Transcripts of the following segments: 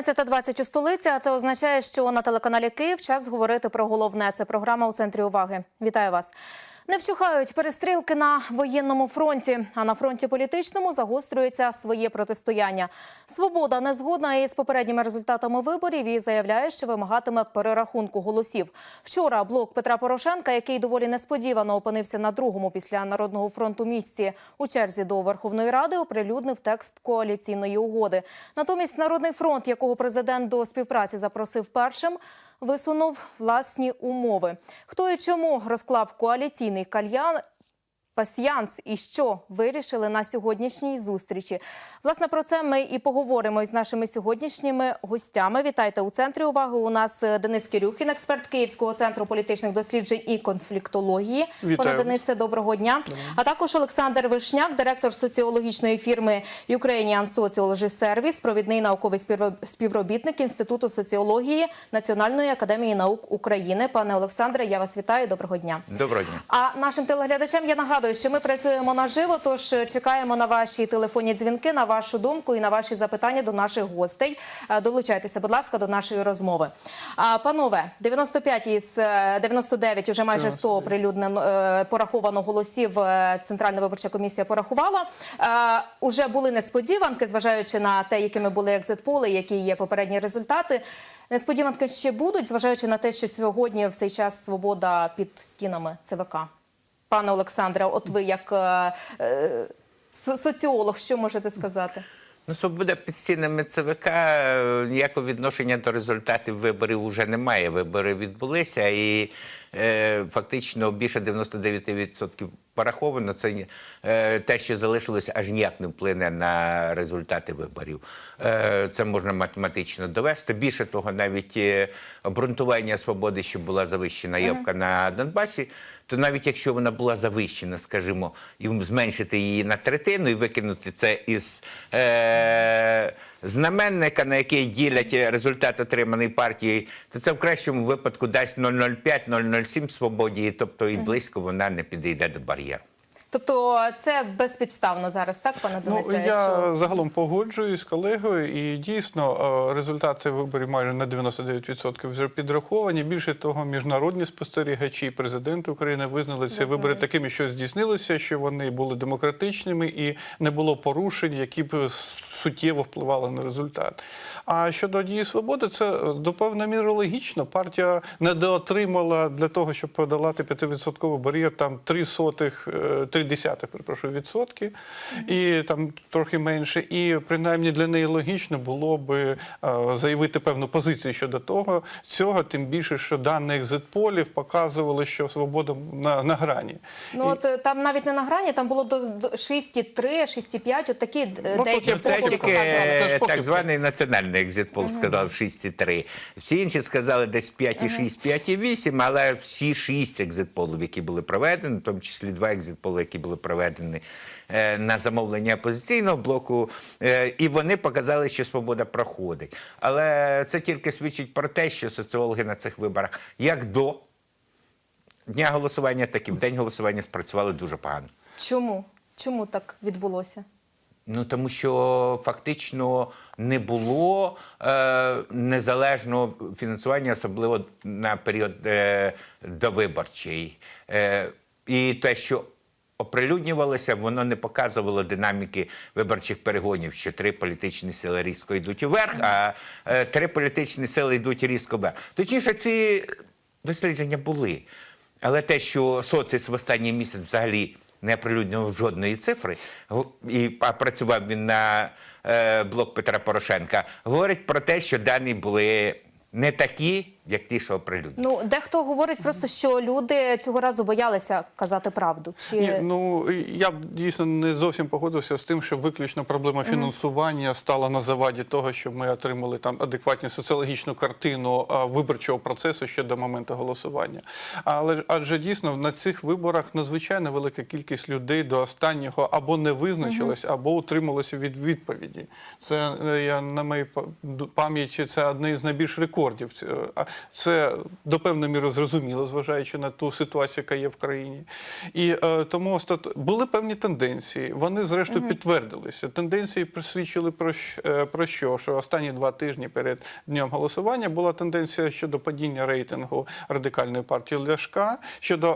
16.20 у столиці, а це означає, що на телеканалі Київ час говорити про головне. Це програма у центрі уваги. Вітаю вас. Не вщухають перестрілки на воєнному фронті, а на фронті політичному загострюється своє протистояння. Свобода не згодна із попередніми результатами виборів і заявляє, що вимагатиме перерахунку голосів. Вчора блок Петра Порошенка, який доволі несподівано опинився на другому після народного фронту місці у черзі до Верховної Ради, оприлюднив текст коаліційної угоди. Натомість Народний фронт, якого президент до співпраці запросив першим, висунув власні умови. Хто і чому розклав коаліційний кальян? Пасьянс і що вирішили на сьогоднішній зустрічі. Власне, про це ми і поговоримо із нашими сьогоднішніми гостями. Вітайте у центрі уваги. У нас е, Денис Кирюхін, експерт Київського центру політичних досліджень і конфліктології. Вітаю. Пане Денисе, доброго дня. А також Олександр Вишняк, директор соціологічної фірми Ukrainian Sociology Service, провідний науковий співро- співробітник Інституту соціології Національної академії наук України. Пане Олександре, я вас вітаю. Доброго дня. Доброго дня. А нашим телеглядачам я нагадую, що ми працюємо наживо, тож е, чекаємо на ваші телефонні дзвінки, на вашу думку і на ваші запитання до наших гостей. Е, Долучайтеся, будь ласка, до нашої розмови. Панове, 95 із е, 99, уже майже 100 оприлюднено е, пораховано голосів. е, Центральна виборча комісія порахувала. Е, Уже були несподіванки, зважаючи на те, якими були екзит-поли, які є попередні результати. Несподіванки ще будуть, зважаючи на те, що сьогодні в цей час свобода під стінами ЦВК. Пане Олександре, от ви як е, е, соціолог, що можете сказати? Ну, свобода під стінами ЦВК е, ніякого відношення до результатів виборів вже немає. Вибори відбулися, і фактично більше 99% пораховано. Це е, те, що залишилося, аж ніяк не вплине на результати виборів. Е, це можна математично довести. Більше того, навіть е, обґрунтування свободи, що була завищена явка на Донбасі, то навіть якщо вона була завищена, скажімо, і зменшити її на третину і викинути це із е, знаменника, на який ділять результат отриманий партії, то це в кращому випадку дасть 0,05-0,07 свободі, тобто і близько вона не підійде до бар'єру. Тобто це безпідставно зараз, так, пане Ну, я що- загалом погоджуюсь з колегою, і дійсно е, результати виборів майже на 99% вже підраховані. Більше того, міжнародні спостерігачі, і президент України визнали ці вибори такими, що здійснилися, що вони були демократичними і не було порушень, які б суттєво впливали на результат. А щодо дії свободи, це е, до певної міри логічно. Партія недоотримала для того, щоб подолати 5% бар'єр, там 3 сотих, е, 3 десятих, перепрошую, відсотки, і там трохи менше. І принаймні для неї логічно було би е, заявити певну позицію щодо того, цього, тим більше, що дані екзит-полів показували, що свобода на, на грані. Ну от е, там навіть не на грані, там було до, до 6,3, 6,5, от такі е, Ну, деякі Це тільки так званий національний екзитпол сказав 6,3. Всі інші сказали десь 5,6, 5,8, але всі шість екзитполів, які були проведені, в тому числі два екзитполи, які були проведені е, на замовлення опозиційного блоку, е, і вони показали, що свобода проходить. Але це тільки свідчить про те, що соціологи на цих виборах як до дня голосування, так і в день голосування спрацювали дуже погано. Чому? Чому так відбулося? Ну тому що фактично не було е, незалежного фінансування, особливо на період е, довиборчий. Е, і те, що оприлюднювалося, воно не показувало динаміки виборчих перегонів, що три політичні сили різко йдуть уверх, а е, три політичні сили йдуть різко вверх. Точніше, ці дослідження були. Але те, що соціс в останній місяць взагалі не оприлюднював жодної цифри, і а працював він на е, блок Петра Порошенка, говорить про те, що дані були не такі, як ті, що оприлюднювали. Ну, дехто говорить просто, що люди цього разу боялися казати правду. Чи Ні, ну я б дійсно не зовсім погодився з тим, що виключно проблема фінансування стала на заваді того, щоб ми отримали там адекватну соціологічну картину виборчого процесу ще до моменту голосування. Але ж- адже дійсно на цих виборах надзвичайно велика кількість людей до останнього або не визначилась, або утрималася від відповіді. Це е, я на моїй пам'яті це одне із найбільш рекордів. Це, до певної міри зрозуміло, зважаючи на ту ситуацію, яка є в країні. І е, тому остат... були певні тенденції. Вони, зрештою, підтвердилися. Тенденції присвідчили про, е, про що? Що останні два тижні перед днем голосування була тенденція щодо падіння рейтингу радикальної партії Ляшка, щодо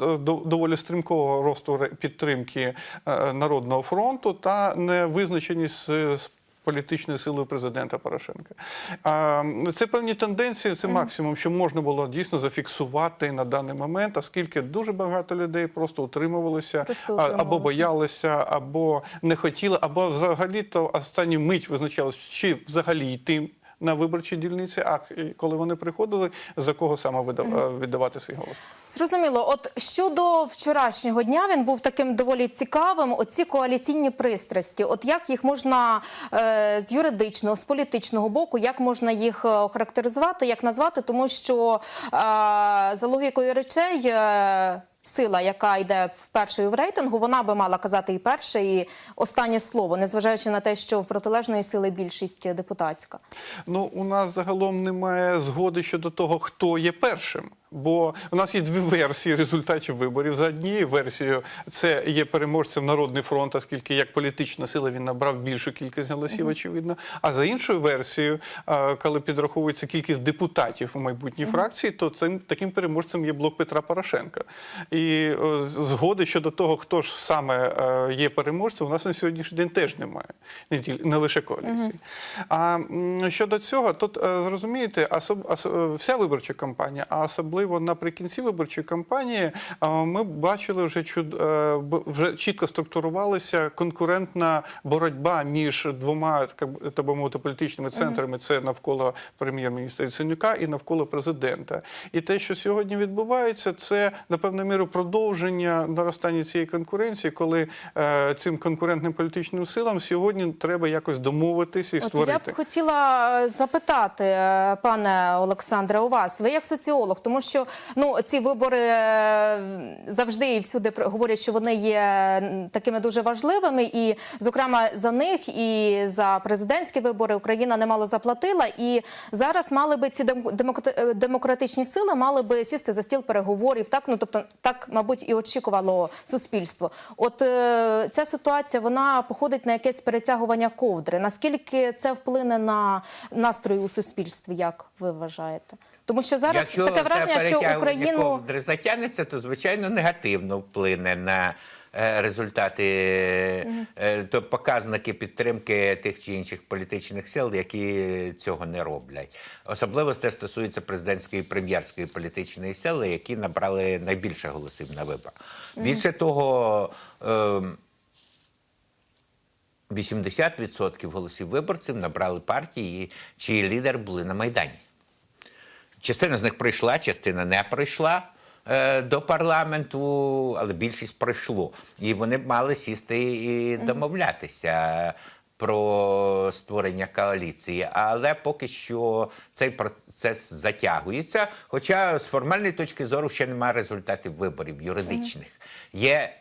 е, до- доволі стрімкого росту підтримки е, Народного фронту та невизначеність з з політичною силою президента Порошенка. А, Це певні тенденції, це максимум, що можна було дійсно зафіксувати на даний момент, оскільки дуже багато людей просто утримувалися Просто або боялися, або не хотіли, або взагалі то останню мить визначалось, чи взагалі йти. На виборчі дільниці, а коли вони приходили, за кого саме видав- віддавати свій голос? Зрозуміло. От щодо вчорашнього дня він був таким доволі цікавим. Оці коаліційні пристрасті. От як їх можна е, з юридичного, з політичного боку, як можна їх е, охарактеризувати, як назвати? Тому що е, за логікою речей. Е, Сила, яка йде першою в рейтингу, вона би мала казати і перше, і останнє слово, незважаючи на те, що в протилежної сили більшість депутатська. Ну, у нас загалом немає згоди щодо того, хто є першим. Бо у нас є дві версії результатів виборів. За однією версією це є переможцем Народний фронт, оскільки як політична сила він набрав більшу кількість голосів, очевидно. А за іншою версією, коли підраховується кількість депутатів у майбутній фракції, то цим таким переможцем є блок Петра Порошенка. І згоди щодо того, хто ж саме е, є переможцем, у нас на сьогоднішній день теж немає. Не, не лише коаліції. А щодо цього, тут е, зрозумієте, особ, ос- е, вся виборча кампанія, а особливо наприкінці виборчої кампанії, ми бачили вже чуд, е, вже чітко структурувалася конкурентна боротьба між двома так би- мовити політичними центрами. Це навколо прем'єр-міністра Яценюка і навколо президента. І те, що сьогодні відбувається, це на певну міру продовження наростання цієї конкуренції, коли е, цим конкурентним політичним силам сьогодні треба якось домовитися і От створити. я б хотіла е, запитати, пане Олександре, у вас, ви як соціолог, тому що ну ці вибори е, завжди і всюди говорять, що вони є такими дуже важливими, і зокрема за них і за президентські вибори Україна немало заплатила. І зараз мали би ці е, демократичні сили мали би сісти за стіл переговорів. Так ну тобто, так мабуть і очікувало суспільство. От е, ця ситуація вона походить на якесь перетягування ковдри. Наскільки це вплине на настрої у суспільстві? Як ви вважаєте? Тому що зараз Якщо таке враження, що Україну затягнеться, то звичайно негативно вплине на е, результати, е, то показники підтримки тих чи інших політичних сил, які цього не роблять. Особливо це стосується президентської і прем'єрської політичної сили, які набрали найбільше голосів на виборах. Більше того. е, 80% голосів виборців набрали партії, чиї лідери були на Майдані. Частина з них прийшла, частина не прийшла е, до парламенту, але більшість пройшло. І вони б мали сісти і домовлятися про створення коаліції. Але поки що цей процес затягується. Хоча з формальної точки зору ще немає результатів виборів юридичних. Є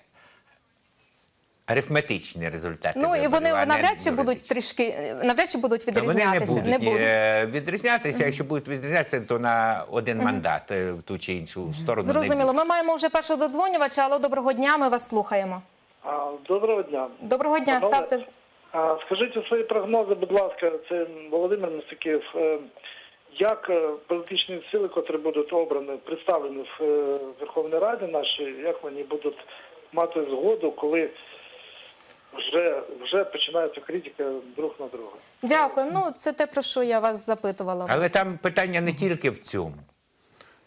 арифметичні результати. ну і вони навряд чи будуть трішки навряд чи будуть Та Вони не відрізнятися. будуть, е, відрізнятися. Якщо будуть відрізнятися, то на один мандат е, в ту чи іншу сторону. Зрозуміло. Ми маємо вже першого додзвонювача. Алло, доброго дня. Ми вас слухаємо. А, Доброго дня. Доброго дня. Панове, Ставте А, скажіть свої прогнози, будь ласка, це Володимир Мисаків. Е, Як е, політичні сили, котрі будуть обрані, представлені в е, Верховній Раді нашій, як вони будуть мати згоду, коли вже, вже починається критика друг на друга? дякую. Ну це те про що я вас запитувала. Але там питання не тільки в цьому.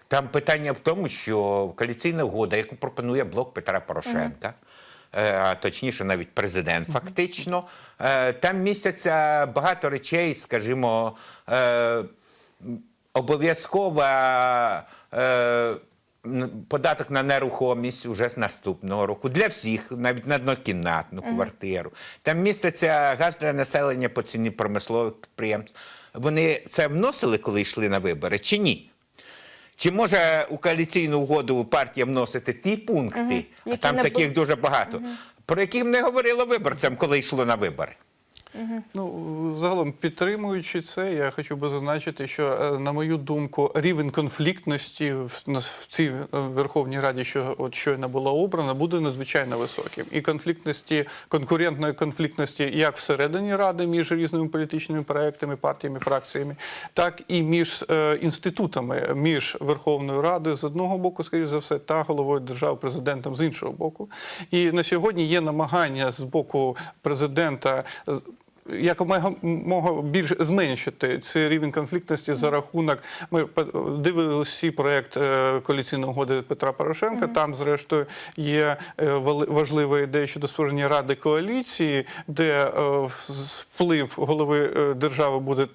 Там питання в тому, що коаліційна угода, яку пропонує блок Петра Порошенка, е, а точніше, навіть президент, фактично, е, там містяться багато речей, скажімо, е, обов'язкова. Податок на нерухомість уже з наступного року для всіх, навіть на однокімнатну квартиру. Там міститься газ для населення по ціні промислових підприємств. Вони це вносили, коли йшли на вибори, чи ні? Чи може у коаліційну угоду партія вносити ті пункти, а там таких бу- дуже багато, про які не говорило виборцям, коли йшло на вибори? Ну, загалом підтримуючи це, я хочу би зазначити, що е, на мою думку, рівень конфліктності в, в цій е, Верховній Раді, що от щойно була обрана, буде надзвичайно високим. І конфліктності, конкурентної конфліктності як всередині ради між різними політичними проектами, партіями, фракціями, так і між е, інститутами, між Верховною Радою з одного боку, скоріш за все, та головою держави, президентом з іншого боку. І на сьогодні є намагання з боку президента. З- Якомога мого більш зменшити цей рівень конфліктності за рахунок. Ми дивилися всі проект е, коаліційної угоди Петра Порошенка. Там, зрештою, є е, важлива ідея щодо створення ради коаліції, де е, вплив голови держави буде.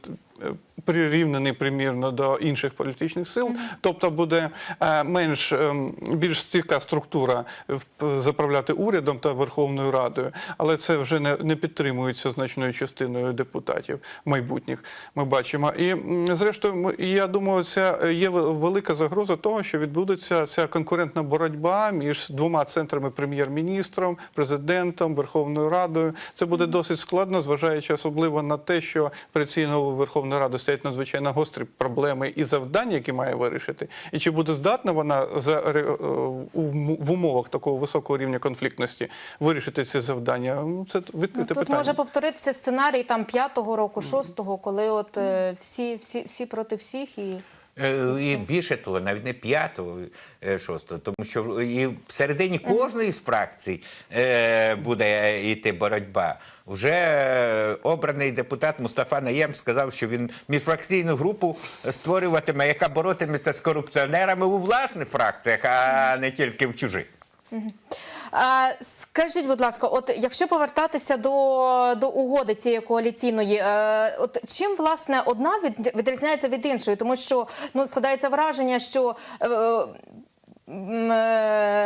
Прирівнений примірно до інших політичних сил, тобто буде е, менш ем, більш стійка структура заправляти урядом та Верховною Радою, але це вже не, не підтримується значною частиною депутатів майбутніх. Ми бачимо. І зрештою, я думаю, це є велика загроза того, що відбудеться ця конкурентна боротьба між двома центрами прем'єр-міністром, президентом, Верховною Радою. Це буде досить складно, зважаючи особливо на те, що перед цією новою Верховною Ради стоять надзвичайно гострі проблеми і завдання, які має вирішити, і чи буде здатна вона за е, в умовах такого високого рівня конфліктності вирішити ці завдання? Це Це Ну, тут питання. може повторитися сценарій там п'ятого року, шостого, коли от е, всі, всі, всі проти всіх і. Е, І більше того, навіть не п'ятого, е, шостого, тому що і всередині кожної з фракцій е, буде йти боротьба. Вже обраний депутат Мустафа Наєм сказав, що він міжфракційну групу створюватиме, яка боротиметься з корупціонерами у власних фракціях, а не тільки в чужих. Скажіть, будь ласка, от якщо повертатися до, до угоди цієї коаліційної, е, от чим власне одна від, відрізняється від іншої? Тому що ну складається враження, що е,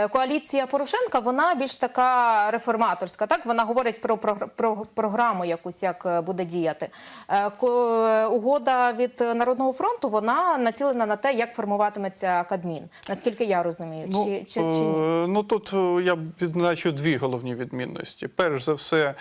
коаліція Порошенка вона більш така реформаторська. Так вона говорить про, про, про програму якусь, як е, буде діяти. Е, е, Угода від народного фронту вона націлена на те, як формуватиметься Кабмін. Наскільки я розумію, чи, чи, чи ні? ну тут я відзначу дві головні відмінності. Перш за все,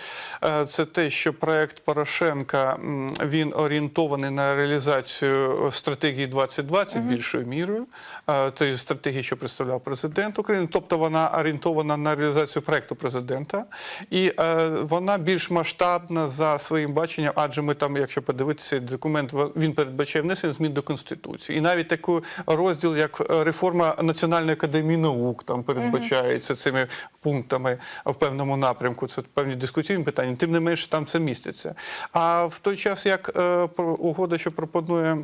це те, що проект Порошенка він орієнтований на реалізацію стратегії 2020 більшою мірою. Е, Тієї стратегії, що представляв президент України, тобто вона орієнтована на реалізацію проекту президента, і е, вона більш масштабна за своїм баченням, адже ми там, якщо подивитися документ, він передбачає внесення змін до конституції, і навіть такий розділ, як е, реформа Національної академії наук, там передбачається цими пунктами в певному напрямку. Це певні дискусійні питання. Тим не менше, там це міститься. А в той час, як е, угода, що пропонує.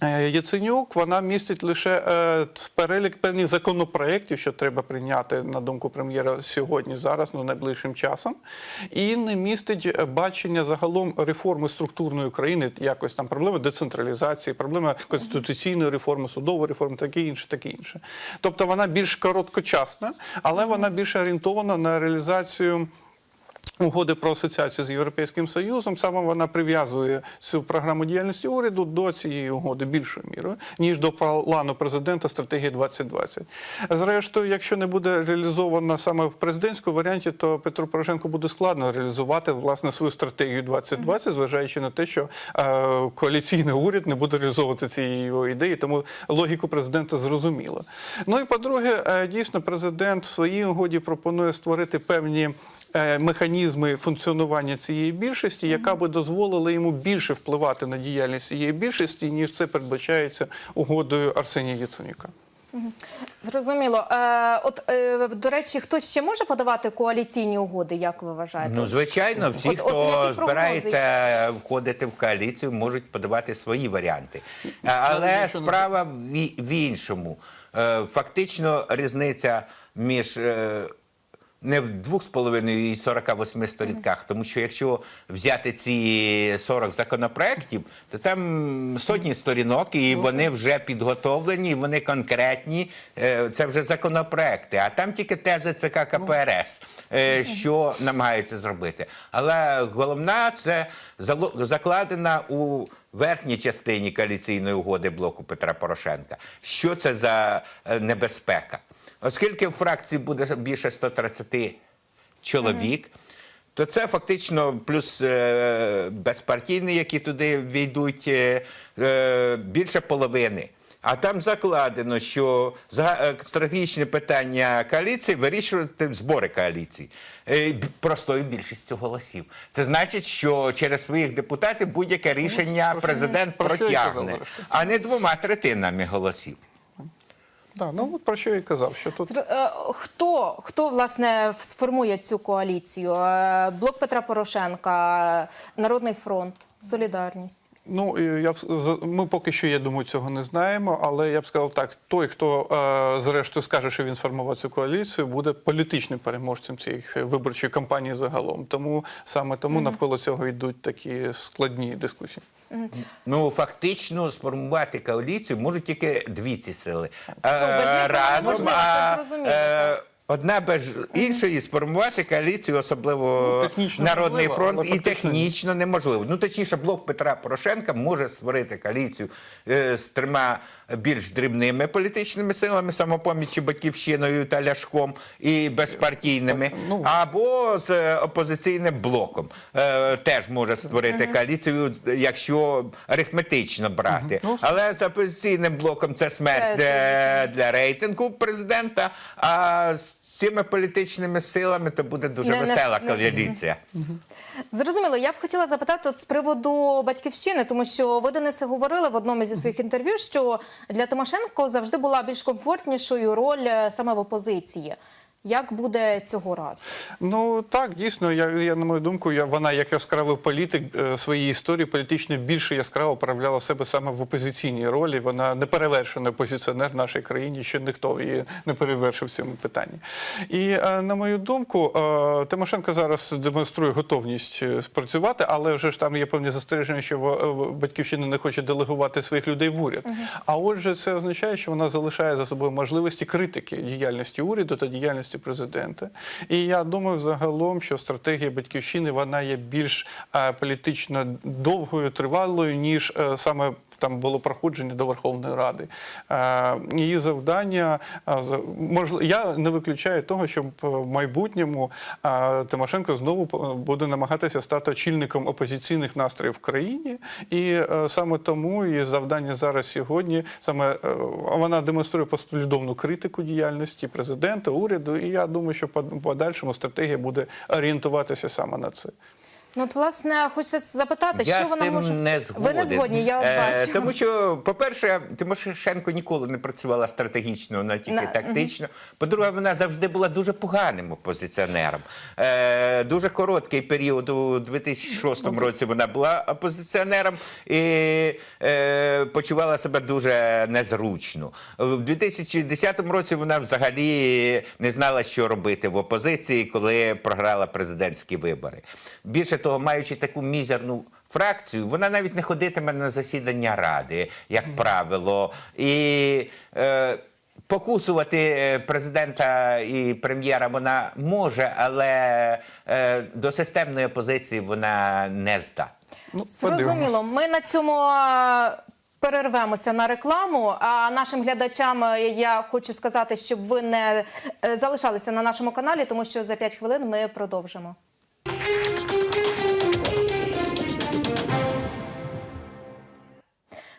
Е, Яценюк вона містить лише е, перелік певних законопроєктів, що треба прийняти на думку прем'єра сьогодні, зараз, ну найближчим часом, і не містить е, бачення загалом реформи структурної України, якось там проблеми децентралізації, проблеми конституційної реформи, судової реформи, таке інше, таке інше. Тобто вона більш короткочасна, але вона більш орієнтована на реалізацію. Угоди про асоціацію з Європейським Союзом саме вона прив'язує цю програму діяльності уряду до цієї угоди більшою мірою, ніж до плану президента стратегії 2020. Зрештою, якщо не буде реалізована саме в президентському варіанті, то Петру Порошенку буде складно реалізувати власне свою стратегію 2020, зважаючи на те, що е, коаліційний уряд не буде реалізовувати цієї його ідеї, тому логіку президента зрозуміло. Ну і по-друге, е, дійсно, президент в своїй угоді пропонує створити певні механізми функціонування цієї більшості, яка би дозволила йому більше впливати на діяльність цієї більшості, ніж це передбачається угодою Арсенія Яценюка. Зрозуміло. Е, от, е, до речі, хтось ще може подавати коаліційні угоди, як ви вважаєте? Ну, звичайно, всі, От- от хто прогнози? збирається входити в коаліцію, можуть подавати свої варіанти. Але справа в, іншому. Е, Фактично, різниця між. Не в 2,5 і 48 сторінках, тому що якщо взяти ці 40 законопроєктів, то там сотні сторінок, і вони вже підготовлені, і вони конкретні. Е, Це вже законопроекти. А там тільки тези ЦК КПРС, е, що намагаються зробити. Але головна це закладена у верхній частині коаліційної угоди блоку Петра Порошенка. Що це за е, небезпека? Оскільки в фракції буде більше 130 чоловік, то це фактично плюс е, безпартійні, які туди війдуть, е, е, більше половини. А там закладено, що стратегічне питання коаліції вирішувати збори коаліції простою більшістю голосів. Це значить, що через своїх депутатів будь-яке рішення президент протягне, а не двома третинами голосів. Так, ну от про що я і казав, що тут е, Хто, хто власне сформує цю коаліцію? Е, Блок Петра Порошенка, Народний фронт, Солідарність. Ну я б ми поки що, я думаю, цього не знаємо. Але я б сказав так: той, хто е, зрештою скаже, що він сформував цю коаліцію, буде політичним переможцем цієї виборчої кампанії загалом. Тому саме тому навколо цього йдуть такі складні дискусії. Ну, фактично сформувати коаліцію можуть тільки дві ці сили. Е, без них разом, неможливо, це зрозуміло, е, одна без іншої сформувати коаліцію, особливо Ну, Народний можливо, фронт, і технічно неможливо. Ну, точніше, блок Петра Порошенка може створити коаліцію е, з трьома більш дрібними політичними силами, самопомічі, батьківщиною та ляшком і безпартійними, Ну. або з е, опозиційним блоком. Е, теж може створити коаліцію, якщо арифметично брати. Ну, Але з опозиційним блоком це смерть для рейтингу президента. А з цими політичними силами то буде дуже Не- не- весела не- коаліція. Зрозуміло, я б хотіла запитати от з приводу батьківщини, тому що ви Денисе говорили в одному зі своїх інтерв'ю, що для Тимошенко завжди була більш комфортнішою роль е, саме в опозиції. Як буде цього разу? Ну так, дійсно, я, я на мою думку, я, вона як яскравий політик е, своєї історії політично більше яскраво проявляла себе саме в опозиційній ролі. Вона не перевершений опозиціонер в нашій країні, що ніхто її не перевершив в цьому питанні. І е, на мою думку, е, Тимошенко зараз демонструє готовність спрацювати, але вже ж там є певні застереження, що батьківщина не хоче делегувати своїх людей в уряд. А отже, це означає, що вона залишає за собою можливості критики діяльності уряду та діяльності президента. І я думаю, загалом, що стратегія батьківщини вона є більш е, політично довгою, тривалою, ніж е, саме. Там було проходження до Верховної Ради. Е, Її завдання е, можливо, я не виключаю того, що в майбутньому е, Тимошенко знову буде намагатися стати очільником опозиційних настроїв в країні, і саме тому її завдання зараз сьогодні саме вона демонструє послідовну критику діяльності президента, уряду. І я думаю, що по подальшому стратегія буде орієнтуватися саме на це. Ну, от, власне, хочеться запитати, Я що з вона цим може не згоден. Ви не згодні, я от Е. Тому що, по-перше, Тимошенко ніколи не працювала стратегічно, вона тільки На- тактично. По-друге, вона завжди була дуже поганим опозиціонером. Е, дуже короткий період у 2006 році вона була опозиціонером і е, почувала себе дуже незручно. В 2010 році вона взагалі не знала, що робити в опозиції, коли програла президентські вибори. Більше того, маючи таку мізерну фракцію, вона навіть не ходитиме на засідання ради, як правило. І е, покусувати е, президента і прем'єра вона може, але е, до системної опозиції вона не здатна. Ну, Зрозуміло. Ми на цьому перервемося на рекламу. А нашим глядачам е, я хочу сказати, щоб ви не е, залишалися на нашому каналі, тому що за 5 хвилин ми продовжимо.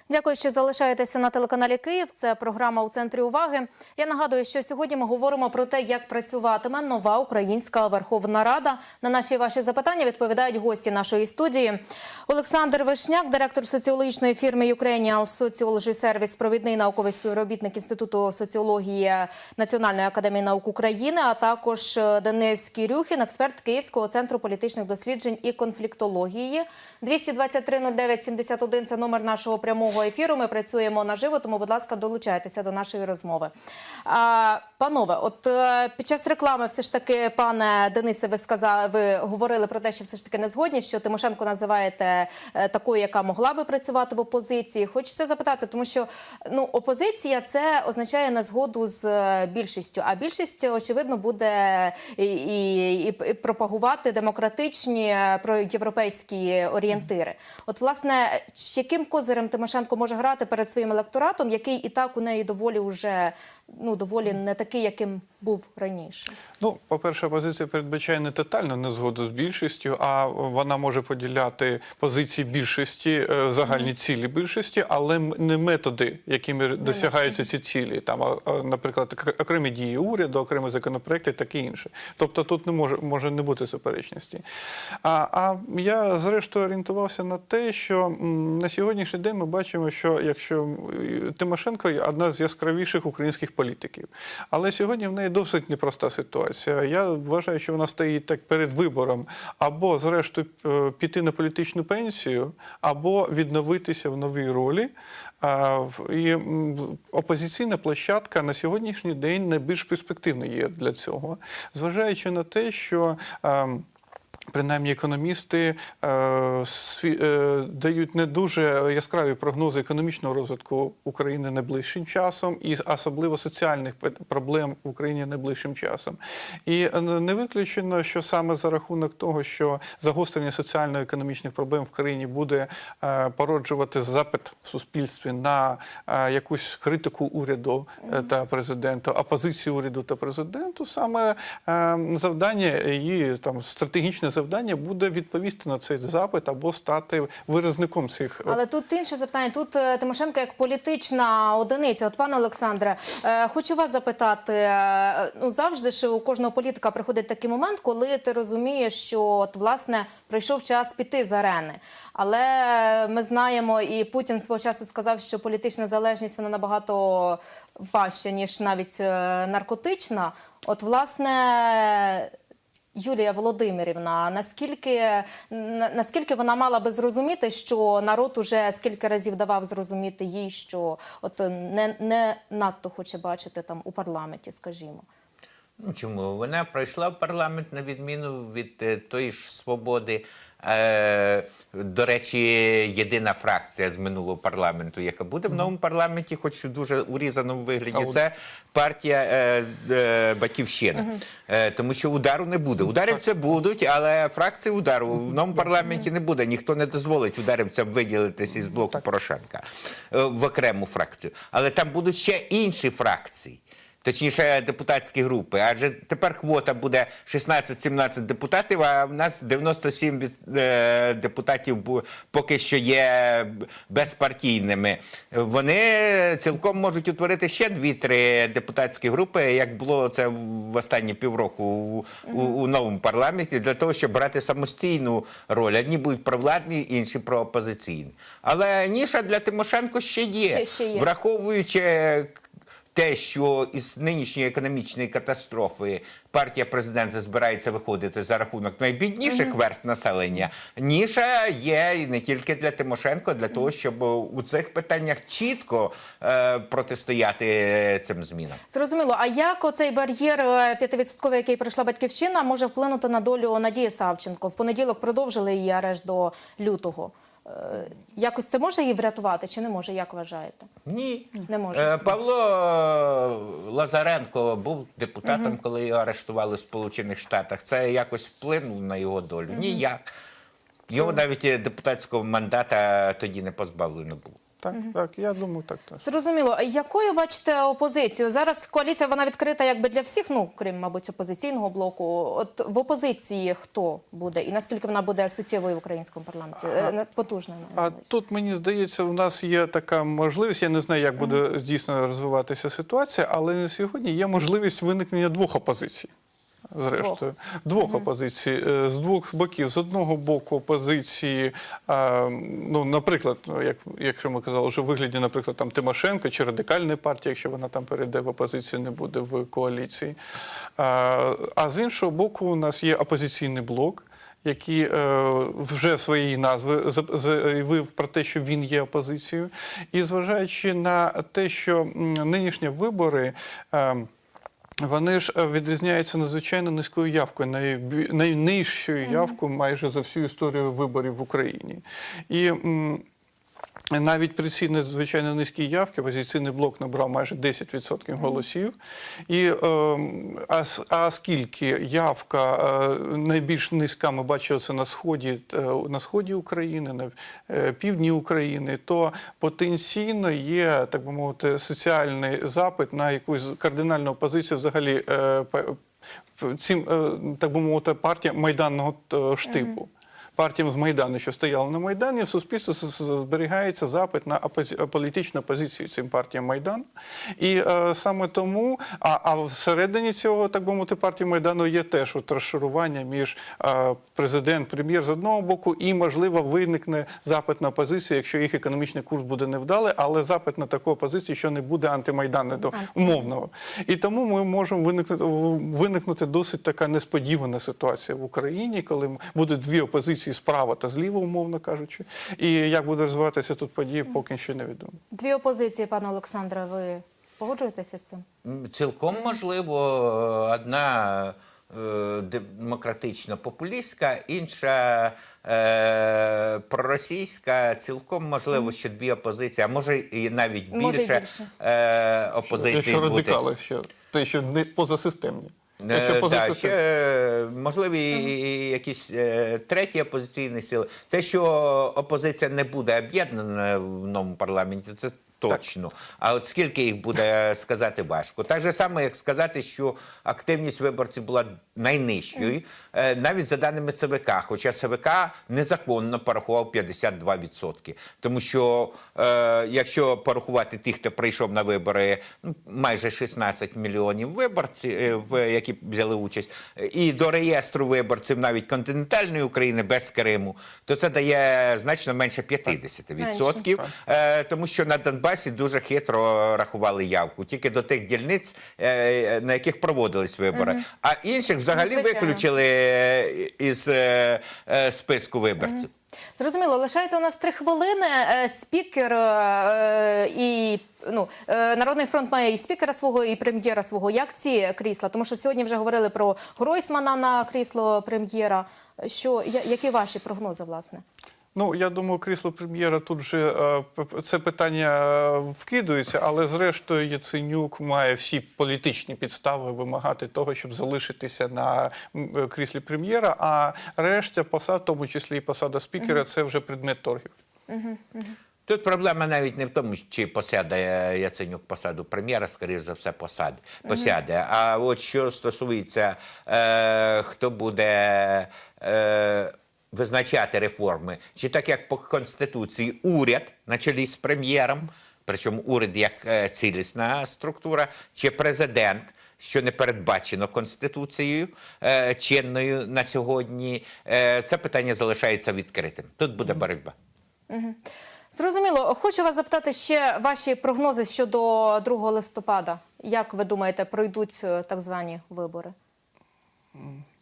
Дякую, що залишаєтеся на телеканалі Київ. Це програма у центрі уваги. Я нагадую, що сьогодні ми говоримо про те, як працюватиме нова українська Верховна Рада. На наші ваші запитання відповідають гості нашої студії. Олександр Вишняк, директор соціологічної фірми Ukrainian Sociology Service, провідний науковий співробітник Інституту соціології Національної академії наук України, а також е, Денис Кірюхін, експерт Київського центру політичних досліджень і конфліктології. 223-09-71 – це номер нашого прямого ефіру. Ми працюємо наживо, тому, будь ласка, долучайтеся до нашої розмови. А, панове, от е, під час реклами, все ж таки, пане Денисе, ви сказали, ви говорили про те, що все ж таки не згодні, що Тимошенко називаєте е, такою, яка могла би працювати в опозиції. Хочеться запитати, тому що ну опозиція це означає незгоду з е, більшістю, а більшість очевидно буде і, і, і, пропагувати демократичні проєвропейські орієнтири. От, власне, яким козирем Тимошенко може грати перед своїм електоратом, який і так у неї доволі вже ну доволі не такий, яким був раніше? Ну, по-перше, опозиція передбачає не тотальну незгоду з більшістю, а вона може поділяти позиції більшості, е, загальні цілі більшості, але не методи, якими досягаються ці цілі. Там, наприклад, окремі дії уряду, окремі законопроекти, таке інше. Тобто тут не може, може не бути суперечності. А, а я зрештою орієнтувався на те, що на сьогоднішній день ми бачимо, що якщо Тимошенко одна з яскравіших українських політиків, але сьогодні в неї досить непроста ситуація. Я вважаю, що вона стоїть так перед вибором або, зрештою, е, піти на політичну пенсію, або відновитися в новій ролі. І опозиційна площадка на сьогоднішній день найбільш перспективна є для цього, зважаючи на те, що. Принаймні, економісти е, сві- е, дають не дуже яскраві прогнози економічного розвитку України найближчим часом, і особливо соціальних проблем в Україні найближчим часом. І е, не виключено, що саме за рахунок того, що загострення соціально-економічних проблем в країні буде е, породжувати запит в суспільстві на е, якусь критику уряду е, та президента, опозицію уряду та президенту, саме е, завдання її там стратегічне завдання буде відповісти на цей запит або стати виразником цих Але тут інше запитання. Тут е, Тимошенко як політична одиниця. От пане Олександре, е, хочу вас запитати. е, Ну завжди ж у кожного політика приходить такий момент, коли ти розумієш, що от власне прийшов час піти з арени. Але ми знаємо, і Путін свого часу сказав, що політична залежність вона набагато важча ніж навіть е, наркотична. От власне. Юлія Володимирівна, наскільки на- наскільки вона мала би зрозуміти, що народ уже скільки разів давав зрозуміти їй, що от не, не надто хоче бачити там у парламенті, скажімо. Ну чому? Вона пройшла в парламент на відміну від е, тої ж свободи. Е, до речі, єдина фракція з минулого парламенту, яка буде в новому парламенті, хоч в дуже урізаному вигляді, це партія е, е, Батьківщина. Е, тому що удару не буде. Ударівця будуть, але фракції удару в новому парламенті не буде. Ніхто не дозволить ударівцям виділитися із блоку Порошенка е, в окрему фракцію. Але там будуть ще інші фракції. Точніше, депутатські групи. Адже тепер квота буде 16-17 депутатів, а в нас 97 е, депутатів поки що є безпартійними. Вони цілком можуть утворити ще 2-3 депутатські групи, як було це в останні півроку у, у, у новому парламенті, для того, щоб брати самостійну роль. Одні будуть провладні, інші проопозиційні. Але ніша для Тимошенко ще є, Ще- ще є. враховуючи те, що із нинішньої економічної катастрофи партія президента збирається виходити за рахунок найбідніших верст населення, ніша є і не тільки для Тимошенко, для того, щоб у цих питаннях чітко е, протистояти цим змінам. Зрозуміло. А як оцей бар'єр е, 5%, який пройшла батьківщина, може вплинути на долю Надії Савченко? В понеділок продовжили її арешт до лютого. Е, Якось це може її врятувати чи не може? Як вважаєте? Ні. Не може. Е, Павло Лазаренко був депутатом, коли його арештували в Сполучених Штатах. Це якось вплинуло на його долю? Ніяк. Його навіть е, депутатського мандата тоді не позбавлено було. Так, так, я думаю, так. так. Зрозуміло. Якою бачите опозицію? Зараз коаліція вона відкрита якби для всіх, ну крім, мабуть, опозиційного блоку. От в опозиції хто буде і наскільки вона буде суттєвою в українському парламенті? Е, не- Потужною. А тут мені здається, у нас є така можливість. Я не знаю, як буде дійсно розвиватися ситуація, але на сьогодні є можливість виникнення двох опозицій. Зрештою, двох опозицій е, з двох боків. З одного боку, опозиції, ну, наприклад, ну, як, якщо ми казали, що в вигляді, наприклад, там Тимошенко чи радикальної партії, якщо вона там перейде в опозицію, не буде в коаліції. А з іншого боку, у нас є опозиційний блок який е, вже своєї назви за- заявив про те, що він є опозицією, і зважаючи на те, що нинішні вибори. Е, вони ж е, відрізняються надзвичайно низькою явкою, найнижчою явкою майже за всю історію виборів в Україні. І Навіть при цій надзвичайно низькій явці опозиційний блок набрав майже 10% голосів. І, е, а, а скільки явка е, найбільш низька, ми бачили це на сході, е, на сході України, на е, півдні України, то потенційно є, так би мовити, соціальний запит на якусь кардинальну опозицію взагалі. е, Цим, е, так би мовити, партія майданного штибу партіям з Майдану, що стояли на Майдані, в суспільстві зберігається запит на політичну опозицію цим партіям Майдану. І е, саме тому, а, а всередині цього, так би мовити, партії Майдану є теж от розшарування між е, президент, прем'єр з одного боку, і, можливо, виникне запит на опозицію, якщо їх економічний курс буде невдалий, але запит на таку опозицію, що не буде антимайданного умовного. І тому ми можемо виникнути, виникнути досить така несподівана ситуація в Україні, коли будуть дві опозиції справа та зліва, умовно кажучи. І як буде розвиватися тут події, поки що невідомо. Дві опозиції, пане Олександре, ви погоджуєтеся з цим? Цілком можливо, одна е, демократично популістська, інша е, проросійська. Цілком можливо, що дві опозиції, а може і навіть Може, більше, більше. Е, опозиції Якщо бути. радикали, що те, що не позасистемні. Е, Якщо да, ще, можливі якісь е, треті опозиційні сили. Те, що опозиція не буде об'єднана в новому парламенті, це точно. А от скільки їх буде сказати важко. Так же само, як сказати, що активність виборців була найнижчою, е, навіть за даними ЦВК, хоча ЦВК незаконно порахував 52%. Тому що е, якщо порахувати тих, хто прийшов на вибори, ну, майже 16 мільйонів виборців, е, які взяли участь, і до реєстру виборців навіть континентальної України без Криму, то це дає значно менше 50%. Е, тому що на Донбасі дуже хитро рахували явку, тільки до тих дільниць, е, на яких проводились вибори. А інших взагалі звичайно. виключили е, із е, е, списку виборців. Зрозуміло, лишається у нас три хвилини. Е, Спікер е, і ну, е, Народний фронт має і спікера свого, і прем'єра свого. Як ці крісла? Тому що сьогодні вже говорили про Гройсмана на крісло прем'єра. Що я- які ваші прогнози, власне? Ну, я думаю, крісло прем'єра тут же е, це питання е, вкидується, але зрештою Яценюк має всі політичні підстави вимагати того, щоб залишитися на е, кріслі прем'єра. А решта посад, в тому числі і посада спікера, це вже предмет торгів. Тут проблема навіть не в тому, чи посяде Яценюк посаду прем'єра, скоріш за все, посаде, посяде. А от що стосується, е, хто буде е, визначати реформи, чи так як по Конституції уряд на чолі з прем'єром, причому уряд як е, цілісна структура, чи президент. Що не передбачено конституцією е, чинною на сьогодні, е, це питання залишається відкритим. Тут буде боротьба. Зрозуміло. Хочу вас запитати ще ваші прогнози щодо 2 листопада. Як ви думаєте, пройдуть е, так звані вибори?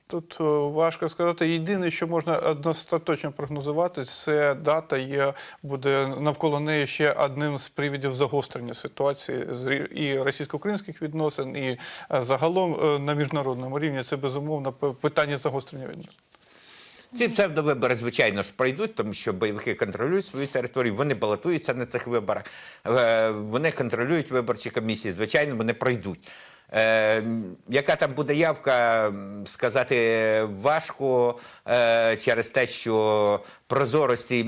Тут е, важко сказати. Єдине, що можна одностаточно прогнозувати, це дата є буде навколо неї ще одним з привідів загострення ситуації і російсько-українських відносин, і е, загалом е, на міжнародному рівні це безумовно питання загострення відносин. Ці псевдовибори, звичайно ж, пройдуть, тому що бойовики контролюють свою територію, вони балотуються на цих виборах, вони контролюють виборчі комісії, звичайно, вони пройдуть. Е, яка там буде явка, сказати важко е, через те, що прозорості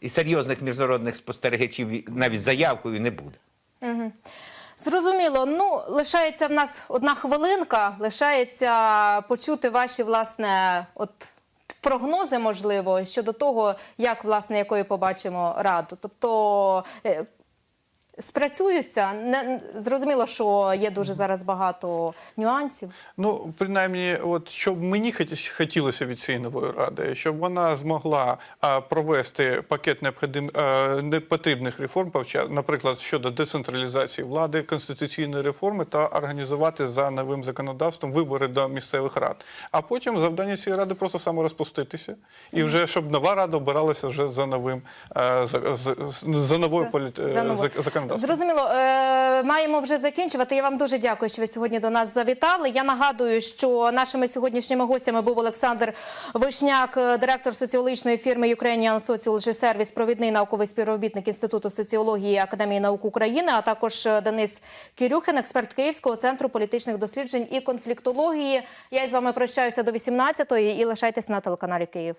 і серйозних міжнародних спостерігачів навіть за явкою не буде. Зрозуміло. Ну, лишається в нас одна хвилинка. Лишається почути ваші власне от прогнози, можливо, щодо того, як власне якою побачимо раду. Тобто. Е, Спрацюються не зрозуміло, що є дуже зараз багато нюансів. Ну, принаймні, от щоб мені хотілося від цієї нової ради, щоб вона змогла а, провести пакет необходим, а, непотрібних реформ, наприклад, щодо децентралізації влади, конституційної реформи та організувати за новим законодавством вибори до місцевих рад. А потім завдання цієї ради просто саморозпуститися, і вже щоб нова рада обиралася вже за новим а, за, за, за новою За- політ... за новою. зак- законодавством. Зрозуміло, е, маємо вже закінчувати. Я вам дуже дякую, що ви сьогодні до нас завітали. Я нагадую, що нашими сьогоднішніми гостями був Олександр Вишняк, е, директор соціологічної фірми Ukrainian Sociology Service, провідний науковий співробітник Інституту соціології Академії наук України, а також е, Денис Кирюхин, експерт Київського центру політичних досліджень і конфліктології. Я із вами прощаюся до 18-ї і лишайтесь на телеканалі Київ.